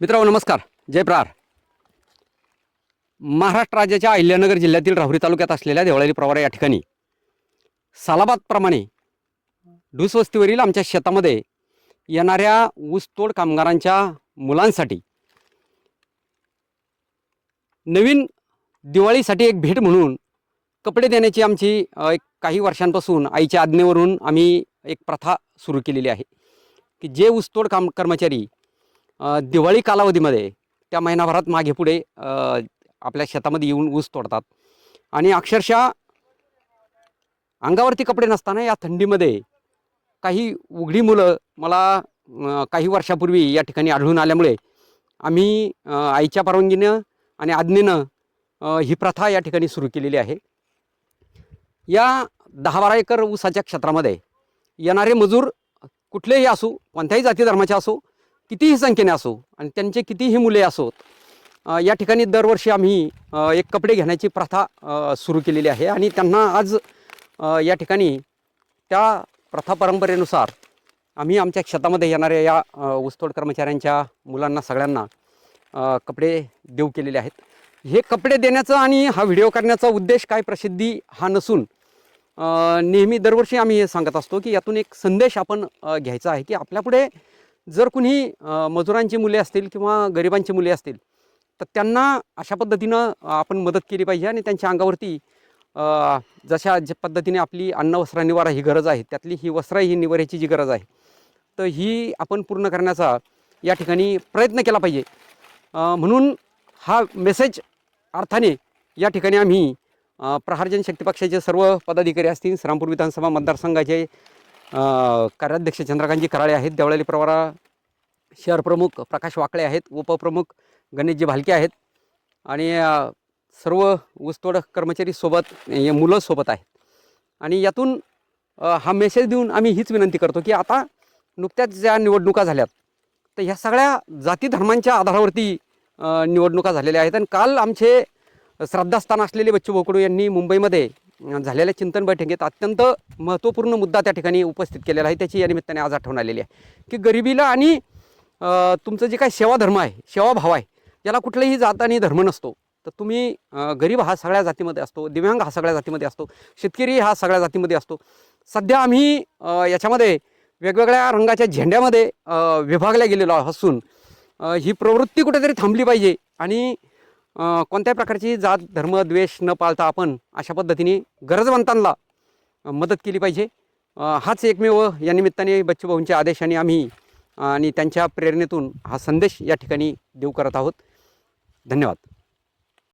मित्रांनो नमस्कार. जय प्रार महाराष्ट्र राज्याच्या अहिल्यानगर जिल्ह्यातील राहुरी तालुक्यात असलेल्या देवळाली प्रवारा या ठिकाणी सालाबादप्रमाणे ढूसवस्तीवरील आमच्या शेतामध्ये येणाऱ्या ऊसतोड कामगारांच्या मुलांसाठी नवीन दिवाळीसाठी एक भेट म्हणून कपडे देण्याची आमची एक काही वर्षांपासून आईच्या आज्ञेवरून आम्ही एक प्रथा सुरू केलेली आहे की जे ऊसतोड काम कर्मचारी दिवाळी कालावधीमध्ये त्या महिनाभरात मागे पुढे आपल्या शेतामध्ये येऊन ऊस तोडतात. आणि अक्षरशः अंगावरती कपडे नसताना या थंडीमध्ये काही उघडी मुलं मला काही वर्षापूर्वी या ठिकाणी आढळून आल्यामुळे आम्ही आईच्या परवानगीनं आणि आज्ञेनं ही प्रथा या ठिकाणी सुरू केलेली आहे. या दहा बारा एकर ऊसाच्या क्षेत्रामध्ये येणारे मजूर कुठलेही असो कोणत्याही जाती धर्माचे असो कितीही संख्येने असो आणि त्यांचे कितीही मुले असोत या ठिकाणी दरवर्षी आम्ही एक कपडे घेण्याची प्रथा सुरू केलेली आहे आणि त्यांना आज या ठिकाणी त्या प्रथा परंपरेनुसार आम्ही आमच्या शेतामध्ये येणाऱ्या या ऊसतोड कर्मचाऱ्यांच्या मुलांना सगळ्यांना कपडे देऊ केलेले आहेत. हे कपडे देण्याचा आणि हा व्हिडिओ करण्याचा उद्देश काय प्रसिद्धी हा नसून नेहमी दरवर्षी आम्ही हे सांगत असतो की यातून एक संदेश आपण घ्यायचा आहे की आपल्यापुढे जर कुणी मजुरांची मुले असतील किंवा गरिबांची मुले असतील तर त्यांना अशा पद्धतीनं आपण मदत केली पाहिजे आणि त्यांच्या अंगावरती जशा ज्या पद्धतीने आपली अन्न वस्त्र निवारा ही गरज आहे त्यातली ही वस्त्र ही निवाऱ्याची जी गरज आहे तर ही आपण पूर्ण करण्याचा या ठिकाणी प्रयत्न केला पाहिजे. म्हणून हा मेसेज अर्थाने या ठिकाणी आम्ही प्रहारजन प्रहार पक्षाचे सर्व पदाधिकारी असतील श्रामपूर विधानसभा मतदारसंघाचे कार्याध्यक्ष चंद्रकांतजी कराळे आहेत. देवळाली प्रवारा शहर प्रमुख प्रकाश वाकळे आहेत. उपप्रमुख गणेशजी भालके आहेत. आणि सर्व ऊसतोड कर्मचारी सोबत हे मुलं सोबत आहेत. आणि यातून हा मेसेज देऊन आम्ही हीच विनंती करतो की आता नुकत्याच ज्या निवडणुका झाल्यात तर ह्या सगळ्या जाती धर्मांच्या आधारावरती निवडणुका झालेल्या आहेत. आणि काल आमचे श्रद्धास्थान असलेले बच्चू बोकडू यांनी मुंबईमध्ये झालेल्या चिंतन बैठकीत अत्यंत महत्त्वपूर्ण मुद्दा त्या ठिकाणी उपस्थित केलेला आहे. त्याची या निमित्ताने आज आठवण आलेली आहे. की गरिबीला आणि तुमचं जे काय सेवाधर्म आहे सेवाभाव आहे याला कुठलाही जात आणि धर्म नसतो. तर तुम्ही गरीब हा सगळ्या जातीमध्ये असतो दिव्यांग हा सगळ्या जातीमध्ये असतो शेतकरी हा सगळ्या जातीमध्ये असतो. सध्या आम्ही याच्यामध्ये वेगवेगळ्या रंगाच्या झेंड्यामध्ये विभागल्या गेलेलो असून ही प्रवृत्ती कुठेतरी थांबली पाहिजे आणि कोणत्याही प्रकारची जात धर्म द्वेष न पाळता आपण अशा पद्धतीने गरजवंतांना मदत केली पाहिजे. हाच एकमेव या निमित्ताने बच्चूभाऊंच्या आदेशाने आम्ही आणि त्यांच्या प्रेरणेतून हा संदेश या ठिकाणी देऊ करत आहोत. धन्यवाद.